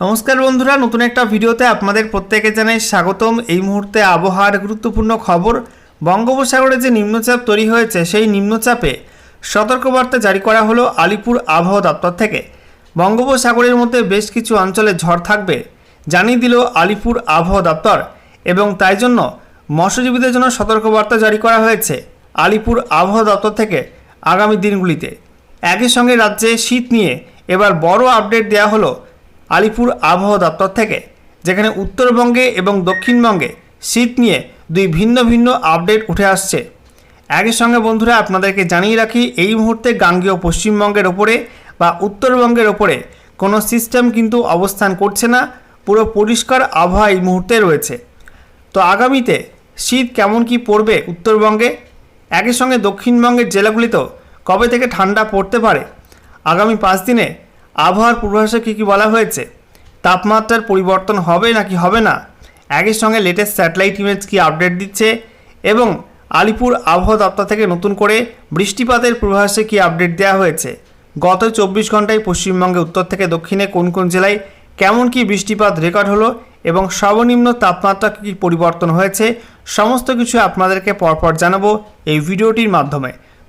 নমস্কার বন্ধুরা, নতুন একটা ভিডিওতে আপনাদের প্রত্যেকে জানাই স্বাগতম। এই মুহূর্তে আবহাওয়ার গুরুত্বপূর্ণ খবর, বঙ্গোপসাগরে যে নিম্নচাপ তৈরি হয়েছে, সেই নিম্নচাপে সতর্কবার্তা জারি করা হলো আলিপুর আবহাওয়া দপ্তর থেকে। বঙ্গোপসাগরের মধ্যে বেশ কিছু অঞ্চলে ঝড় থাকবে, জানিয়ে দিল আলিপুর আবহাওয়া দপ্তর। এবং তাই জন্য মৎস্যজীবীদের জন্য সতর্কবার্তা জারি করা হয়েছে আলিপুর আবহাওয়া দপ্তর থেকে আগামী দিনগুলিতে। একই সঙ্গে রাজ্যে শীত নিয়ে এবার বড় আপডেট দেওয়া হলো আলিপুর আবহাওয়া দপ্তর থেকে, যেখানে উত্তরবঙ্গে এবং দক্ষিণবঙ্গে শীত নিয়ে দুই ভিন্ন ভিন্ন আপডেট উঠে আসছে। একই সঙ্গে বন্ধুরা, আপনাদেরকে জানিয়ে রাখি, এই মুহূর্তে গাঙ্গেয় পশ্চিমবঙ্গের ওপরে বা উত্তরবঙ্গের ওপরে কোনো সিস্টেম কিন্তু অবস্থান করছে না, পুরো পরিষ্কার আবহাওয়া এই মুহূর্তে রয়েছে। তো আগামীতে শীত কেমন কি পড়বে উত্তরবঙ্গে? একই সঙ্গে দক্ষিণবঙ্গের জেলাগুলিতেও কবে থেকে ঠান্ডা পড়তে পারে? আগামী পাঁচ দিনে আবহাওয়ার পূর্বাভাসে কী কী বলা হয়েছে? তাপমাত্রার পরিবর্তন হবে নাকি হবে না? একই সঙ্গে লেটেস্ট স্যাটেলাইট ইমেজ কি আপডেট দিচ্ছে? এবং আলিপুর আবহাওয়া দপ্তর থেকে নতুন করে বৃষ্টিপাতের পূর্বাভাসে কি আপডেট দেওয়া হয়েছে? গত চব্বিশ ঘন্টায় পশ্চিমবঙ্গে, উত্তর থেকে দক্ষিণে কোন কোন জেলায় কেমন কি বৃষ্টিপাত রেকর্ড হলো এবং সর্বনিম্ন তাপমাত্রা কী পরিবর্তন হয়েছে? সমস্ত কিছু আপনাদেরকে পরপর জানাব এই ভিডিওটির মাধ্যমে।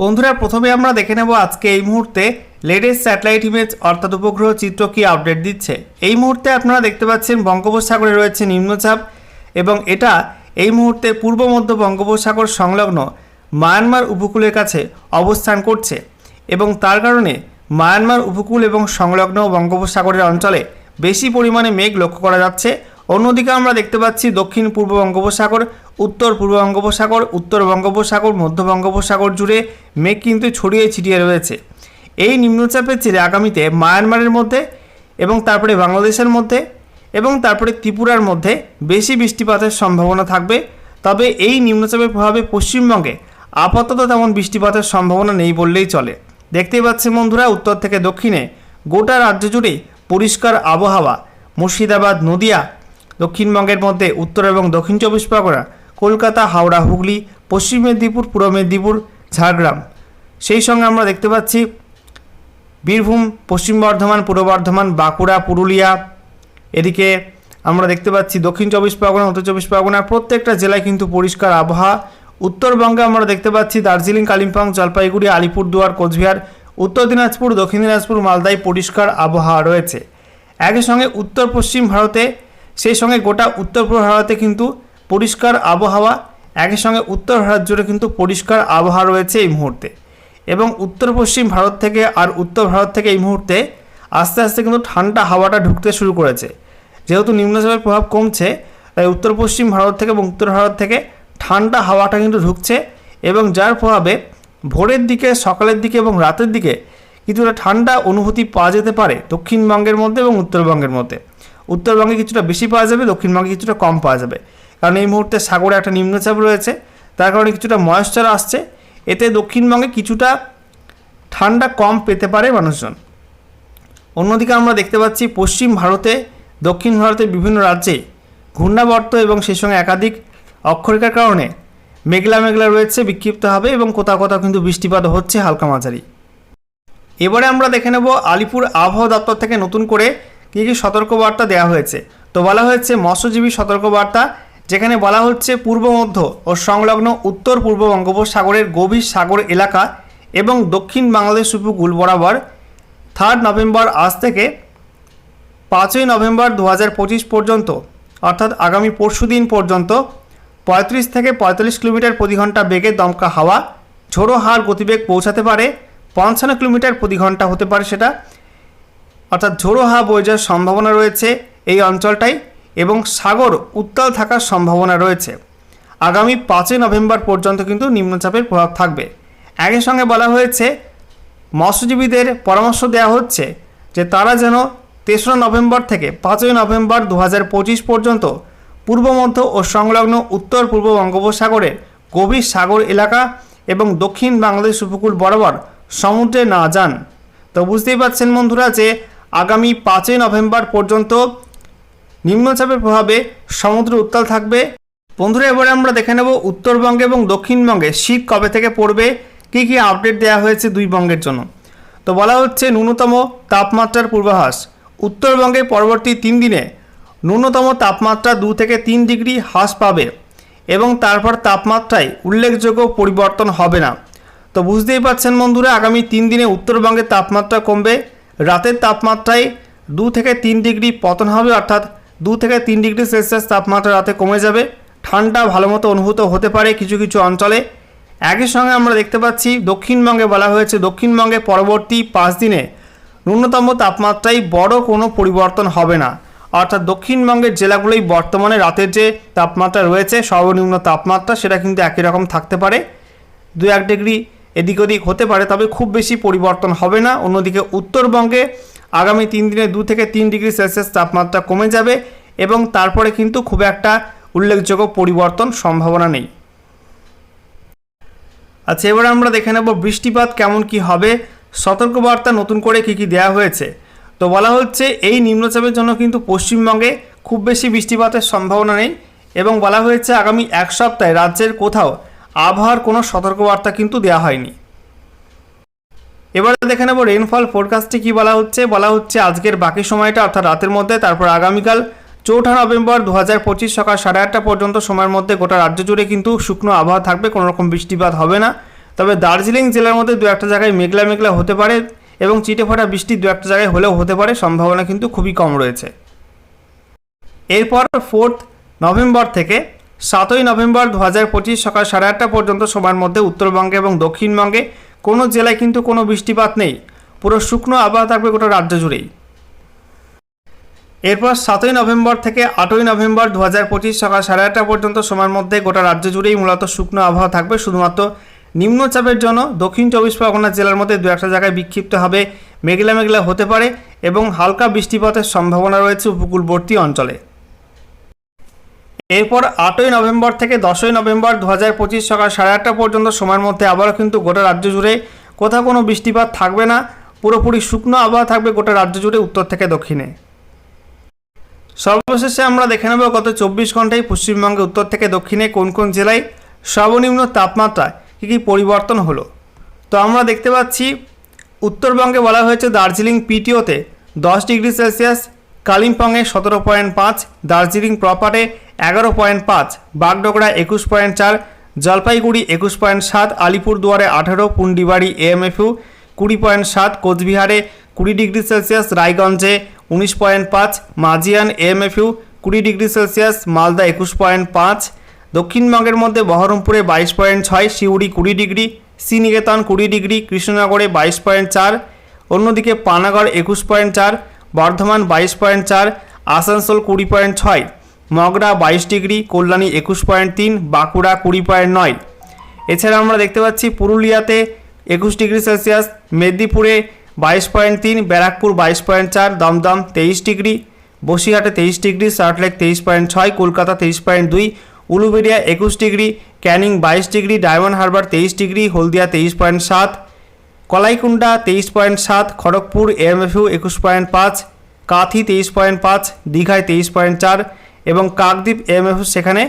বন্ধুরা, প্রথমে আমরা দেখে নেব আজকে এই মুহূর্তে লেটেস্ট স্যাটেলাইট ইমেজ অর্থাৎ উপগ্রহ চিত্র কি আপডেট দিচ্ছে। এই মুহূর্তে আপনারা দেখতে পাচ্ছেন বঙ্গোপসাগরে রয়েছে নিম্নচাপ এবং এটা এই মুহূর্তে পূর্ব মধ্য বঙ্গোপসাগর সংলগ্ন মায়ানমার উপকূলের কাছে অবস্থান করছে এবং তার কারণে মায়ানমার উপকূল এবং সংলগ্ন বঙ্গোপসাগরের অঞ্চলে বেশি পরিমাণে মেঘ লক্ষ্য করা যাচ্ছে। অন্যদিকে আমরা দেখতে পাচ্ছি দক্ষিণ পূর্ব বঙ্গোপসাগর উত্তর পূর্ব বঙ্গোপসাগর, উত্তর বঙ্গোপসাগর, মধ্য বঙ্গোপসাগর জুড়ে মেঘ কিন্তু ছড়িয়ে ছিটিয়ে রয়েছে। এই নিম্নচাপের জেরে আগামীতে মায়ানমারের মধ্যে এবং তারপরে বাংলাদেশের মধ্যে এবং তারপরে ত্রিপুরার মধ্যে বেশি বৃষ্টিপাতের সম্ভাবনা থাকবে। তবে এই নিম্নচাপের প্রভাবে পশ্চিমবঙ্গে আপাতত তেমন বৃষ্টিপাতের সম্ভাবনা নেই বললেই চলে। দেখতেই পাচ্ছেন বন্ধুরা, উত্তর থেকে দক্ষিণে গোটা রাজ্য জুড়েই পরিষ্কার আবহাওয়া। মুর্শিদাবাদ, নদিয়া, দক্ষিণবঙ্গের মধ্যে উত্তর এবং দক্ষিণ চব্বিশ পরগনা কলকাতা, হাওড়া, হুগলি, পশ্চিম মেদিনীপুর, পূর্ব মেদিনীপুর, ঝাড়গ্রাম। সেই সঙ্গে আমরা দেখতে পাচ্ছি বীরভূম, পশ্চিম বর্ধমান, পূর্ব বর্ধমান, বাঁকুড়া, পুরুলিয়া। এদিকে আমরা দেখতে পাচ্ছি দক্ষিণ চব্বিশ পরগনা, উত্তর চব্বিশ পরগনা, প্রত্যেকটা জেলায় কিন্তু পরিষ্কার আবহাওয়া। উত্তরবঙ্গে আমরা দেখতে পাচ্ছি দার্জিলিং, কালিম্পং, জলপাইগুড়ি, আলিপুরদুয়ার, কোচবিহার, উত্তর দিনাজপুর, দক্ষিণ দিনাজপুর, মালদায় পরিষ্কার আবহাওয়া রয়েছে। একই সঙ্গে উত্তর পশ্চিম ভারতে, সেই সঙ্গে গোটা উত্তর পূর্ব ভারতে কিন্তু পরিষ্কার আবহাওয়া, একই সঙ্গে উত্তর ভারত জুড়ে কিন্তু পরিষ্কার আবহাওয়া রয়েছে এই মুহূর্তে। এবং উত্তর পশ্চিম ভারত থেকে আর উত্তর ভারত থেকে এই মুহূর্তে আস্তে আস্তে কিন্তু ঠান্ডা হাওয়াটা ঢুকতে শুরু করেছে। যেহেতু নিম্নচাপের প্রভাব কমছে, তাই উত্তর পশ্চিম ভারত থেকে এবং উত্তর ভারত থেকে ঠান্ডা হাওয়াটা কিন্তু ঢুকছে এবং যার প্রভাবে ভোরের দিকে, সকালের দিকে এবং রাতের দিকে কিছুটা ঠান্ডা অনুভূতি পাওয়া যেতে পারে দক্ষিণবঙ্গের মধ্যে এবং উত্তরবঙ্গের মধ্যে। উত্তরবঙ্গে কিছুটা বেশি পাওয়া যাবে, দক্ষিণবঙ্গে কিছুটা কম পাওয়া যাবে। কারণ এই মুহূর্তে সাগরে একটা নিম্নচাপ রয়েছে। তার কারণে কিছুটা ময়েশ্চার আসছে। এতে দক্ষিণবঙ্গে কিছুটা ঠান্ডা কম পেতে পারে মানুষজন। অন্যদিকে আমরা দেখতে পাচ্ছি পশ্চিম ভারতে, দক্ষিণ ভারতের বিভিন্ন রাজ্যে ঘূর্ণাবর্ত এবং সেই সঙ্গে একাধিক অক্ষরেখার কারণে মেঘলা মেঘলা রয়েছে, বিক্ষিপ্ত হবে এবং কোথাও কোথাও কিন্তু বৃষ্টিপাত হচ্ছে হালকা মাঝারি। এবারে আমরা দেখে নেব আলিপুর আবহাওয়া দপ্তর থেকে নতুন করে কী কী সতর্কবার্তা দেওয়া হয়েছে। তো বলা হয়েছে মৎস্যজীবী সতর্কবার্তা যেখানে বলা হচ্ছে পূর্ব মধ্য ও সংলগ্ন উত্তর পূর্ব বঙ্গোপসাগরের গভীর সাগর এলাকা এবং দক্ষিণ বাংলাদেশ উপকূল বরাবর থার্ড নভেম্বর আজ থেকে পাঁচই নভেম্বর দু হাজার পঁচিশ পর্যন্ত, অর্থাৎ আগামী পরশু দিন পর্যন্ত পঁয়ত্রিশ থেকে পঁয়তাল্লিশ কিলোমিটার প্রতি ঘণ্টা বেগে দমকা হাওয়া, ঝোড়ো হার গতিবেগ পৌঁছাতে পারে, পঞ্চান্ন কিলোমিটার প্রতি ঘণ্টা হতে পারে সেটা। অর্থাৎ ঝোড়ো হাওয়া বয়ে যাওয়ার সম্ভাবনা রয়েছে এই অঞ্চলটায়। এবং সাগর উত্তাল থাকার সম্ভাবনা রয়েছে। আগামী পাঁচই নভেম্বর পর্যন্ত কিন্তু নিম্নচাপের প্রভাব থাকবে। একই সঙ্গে বলা হয়েছে, মৎস্যজীবীদের পরামর্শ দেওয়া হচ্ছে যে তারা যেন তেসরা নভেম্বর থেকে পাঁচই নভেম্বর দু হাজার পঁচিশ পর্যন্ত পূর্ব মধ্য ও সংলগ্ন উত্তর পূর্ব বঙ্গোপসাগরের গভীর সাগর এলাকা এবং দক্ষিণ বাংলাদেশ উপকূল বরাবর সমুদ্রে না যান। তো বুঝতেই পারছেন বন্ধুরা যে আগামী পাঁচই নভেম্বর পর্যন্ত নিম্নচাপের প্রভাবে সমুদ্র উত্তাল থাকবে। বন্ধুরা, এবারে আমরা দেখে নেব উত্তরবঙ্গে এবং দক্ষিণবঙ্গে শীত কবে থেকে পড়বে, কী কী আপডেট দেওয়া হয়েছে দুই বঙ্গের জন্য। তো বলা হচ্ছে ন্যূনতম তাপমাত্রার পূর্বাভাস। উত্তরবঙ্গে পরবর্তী তিন দিনে ন্যূনতম তাপমাত্রা দু থেকে তিন ডিগ্রি হ্রাস পাবে এবং তারপর তাপমাত্রায় উল্লেখযোগ্য পরিবর্তন হবে না। তো বুঝতেই পারছেন বন্ধুরা, আগামী তিন দিনে উত্তরবঙ্গের তাপমাত্রা কমবে। রাতের তাপমাত্রায় দু থেকে তিন ডিগ্রি পতন হবে, অর্থাৎ দু থেকে তিন ডিগ্রি সেলসিয়াস তাপমাত্রা রাতে কমে যাবে। ঠান্ডা ভালো মতো অনুভূত হতে পারে কিছু কিছু অঞ্চলে। একই সঙ্গে আমরা দেখতে পাচ্ছি, দক্ষিণবঙ্গে বলা হয়েছে, দক্ষিণবঙ্গে পরবর্তী পাঁচ দিনে ন্যূনতম তাপমাত্রায় বড় কোনো পরিবর্তন হবে না। অর্থাৎ দক্ষিণবঙ্গের জেলাগুলোই বর্তমানে রাতের যে তাপমাত্রা রয়েছে, সর্বনিম্ন তাপমাত্রা, সেটা কিন্তু একই রকম থাকতে পারে। দু এক ডিগ্রি এদিক ওদিক হতে পারে, তবে খুব বেশি পরিবর্তন হবে না। অন্যদিকে উত্তরবঙ্গে আগামী তিন দিনে দু থেকে তিন ডিগ্রি সেলসিয়াস তাপমাত্রা কমে যাবে এবং তারপরে কিন্তু খুব একটা উল্লেখযোগ্য পরিবর্তন সম্ভাবনা নেই। আচ্ছা এবার আমরা দেখে নেব বৃষ্টিপাত কেমন কি হবে। সতর্কবার্তা নতুন করে কি কি দেওয়া হয়েছে? তো বলা হচ্ছে এই নিম্নচাপের জন্য কিন্তু পশ্চিমবঙ্গে খুব বেশি বৃষ্টিপাতের সম্ভাবনা নেই এবং বলা হয়েছে আগামী এক সপ্তাহে রাজ্যের কোথাও আবহাওয়ার কোনো সতর্কবার্তা কিন্তু দেওয়া হয়নি। এবারে দেখে নেব রেনফল ফোরকাস্টে কি বলা হচ্ছে। বলা হচ্ছে আজকের বাকি সময়টা, অর্থাৎ রাতের মধ্যে, তারপর আগামীকাল চৌঠা নভেম্বর দু হাজার পঁচিশ সকাল সাড়ে আটটা পর্যন্ত সময়ের মধ্যে গোটা রাজ্য জুড়ে কিন্তু শুকনো আবহাওয়া থাকবে কোনো রকম বৃষ্টিপাত হবে না। তবে দার্জিলিং জেলার মধ্যে দু একটা জায়গায় মেঘলা মেঘলা হতে পারে এবং চিটেফাটা বৃষ্টি দু একটা জায়গায় হলেও হতে পারে, সম্ভাবনা কিন্তু খুবই কম রয়েছে। এরপর ফোর্থ নভেম্বর থেকে সাতই নভেম্বর দু হাজার পঁচিশ সকাল সাড়ে আটটা পর্যন্ত সময়ের মধ্যে উত্তরবঙ্গে এবং দক্ষিণবঙ্গে কোনো জেলায় কিন্তু কোনো বৃষ্টিপাত নেই। পুরো শুকনো আবহাওয়া থাকবে গোটা রাজ্য জুড়েই। এরপর সাতই নভেম্বর থেকে আটই নভেম্বর দু হাজার পঁচিশ সকাল সাড়ে আটটা পর্যন্ত সময়ের মধ্যে গোটা রাজ্য জুড়েই মূলত শুকনো আবহাওয়া থাকবে। শুধুমাত্র নিম্নচাপের জন্য দক্ষিণ চব্বিশ পরগনা জেলার মধ্যে দু একটা জায়গায় বিক্ষিপ্ত হবে মেঘলা মেঘলা হতে পারে এবং হালকা বৃষ্টিপাতের সম্ভাবনা রয়েছে উপকূলবর্তী অঞ্চলে। এরপর আটই নভেম্বর থেকে দশই নভেম্বর দু হাজার পঁচিশ সকাল সাড়ে আটটা পর্যন্ত সময়ের মধ্যে আবারও কিন্তু গোটা রাজ্য জুড়ে কোথাও কোনো বৃষ্টিপাত থাকবে না। পুরোপুরি শুকনো আবহাওয়া থাকবে গোটা রাজ্য জুড়ে, উত্তর থেকে দক্ষিণে। সর্বশেষে আমরা দেখে নেব গত চব্বিশ ঘন্টায় পশ্চিমবঙ্গে উত্তর থেকে দক্ষিণে কোন কোন জেলায় সর্বনিম্ন তাপমাত্রা কী কী পরিবর্তন হলো। তো আমরা দেখতে পাচ্ছি, উত্তরবঙ্গে বলা হয়েছে দার্জিলিং পিটিওতে দশ ডিগ্রি সেলসিয়াস কালিম্পংয়ে সতেরো পয়েন্ট পাঁচ, দার্জিলিং প্রপারে এগারো পয়েন্ট পাঁচ, বাগডোগরা একুশ পয়েন্ট চার, জলপাইগুড়ি একুশ পয়েন্ট সাত, আলিপুরদুয়ারে আঠারো, পুন্ডিবাড়ি এএমএফইউ কুড়ি পয়েন্ট সাত, কোচবিহারে কুড়ি ডিগ্রি সেলসিয়াস, রায়গঞ্জে উনিশ পয়েন্ট পাঁচ মাজিয়ান এএমএফইউ কুড়ি ডিগ্রি সেলসিয়াস, মালদা একুশ পয়েন্ট পাঁচ, দক্ষিণবঙ্গের মধ্যে বহরমপুরে বাইশ পয়েন্ট ছয়, সিউড়ি কুড়ি ডিগ্রি, শ্রীনিকেতন কুড়ি ডিগ্রি, কৃষ্ণনগরে বাইশ পয়েন্ট চার, অন্যদিকে পানাগড় একুশ পয়েন্ট চার বর্ধমান বাইশ পয়েন্ট চার, আসানসোল কুড়ি পয়েন্ট ছয়, মগরা বাইশ ডিগ্রি, কল্যাণী একুশ পয়েন্ট তিন, বাঁকুড়া কুড়ি পয়েন্ট নয়। এছাড়া আমরা দেখতে পাচ্ছি পুরুলিয়াতে একুশ ডিগ্রি সেলসিয়াস, মেদিনীপুরে বাইশ পয়েন্ট তিন, ব্যারাকপুর বাইশ পয়েন্ট চার, দমদম তেইশ ডিগ্রি, বসিরহাটে তেইশ ডিগ্রি, সল্টলেক তেইশ পয়েন্ট ছয়, কলকাতা তেইশ পয়েন্ট দুই, উলুবেড়িয়া একুশ ডিগ্রি, ক্যানিং বাইশ ডিগ্রি, ডায়মন্ড হারবার তেইশ ডিগ্রি, হলদিয়া তেইশ পয়েন্ট সাত কলাইকুণ্ডা তেইশ পয়েন্ট সাত, খড়গপুর এমএফইউ একুশ পয়েন্ট পাঁচ, কাথি তেইশ পয়েন্ট পাঁচ, দীঘায় তেইশ পয়েন্ট চার এবং কাকদ্বীপ এমএফইউ সেখানে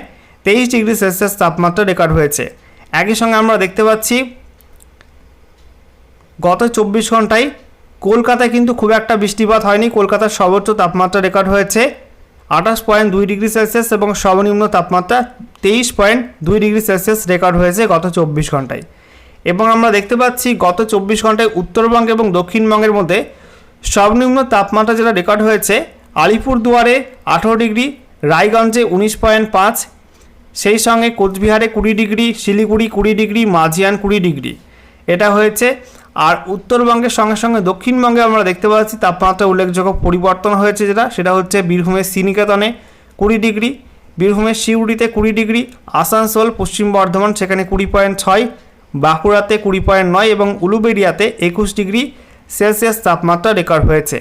তেইশ ডিগ্রি সেলসিয়াস তাপমাত্রা রেকর্ড হয়েছে। একই সঙ্গে আমরা দেখতে পাচ্ছি, গত চব্বিশ ঘন্টায় কলকাতায় কিন্তু খুব একটা বৃষ্টিপাত হয়নি, কলকাতার সর্বোচ্চ তাপমাত্রা রেকর্ড হয়েছে আঠাশ পয়েন্ট দুই ডিগ্রি সেলসিয়াস এবং সর্বনিম্ন তাপমাত্রা তেইশ পয়েন্ট দুই ডিগ্রি সেলসিয়াস রেকর্ড হয়েছে গত চব্বিশ ঘন্টায় এবং আমরা দেখতে পাচ্ছি গত চব্বিশ ঘন্টায় উত্তরবঙ্গ এবং দক্ষিণবঙ্গের মধ্যে সর্বনিম্ন তাপমাত্রা যেটা রেকর্ড হয়েছে, আলিপুরদুয়ারে আঠেরো ডিগ্রি, রায়গঞ্জে উনিশ পয়েন্ট পাঁচ, সেই সঙ্গে কোচবিহারে কুড়ি ডিগ্রি, শিলিগুড়ি কুড়ি ডিগ্রি, মাঝিয়ান কুড়ি ডিগ্রি। এটা হয়েছে, আর উত্তরবঙ্গের সঙ্গে সঙ্গে দক্ষিণবঙ্গে আমরা দেখতে পাচ্ছি তাপমাত্রা উল্লেখযোগ্য পরিবর্তন হয়েছে যেটা, সেটা হচ্ছে বীরভূমের শ্রীনিকেতনে কুড়ি ডিগ্রি, বীরভূমের শিউড়িতে কুড়ি ডিগ্রি, আসানসোল, পশ্চিম বর্ধমান সেখানে কুড়ি পয়েন্ট ছয় বাঁকুড়াতে কুড়ি পয়েন্ট নয় এবং উলুবেড়িয়াতে একুশ ডিগ্রি সেলসিয়াস তাপমাত্রা রেকর্ড হয়েছে।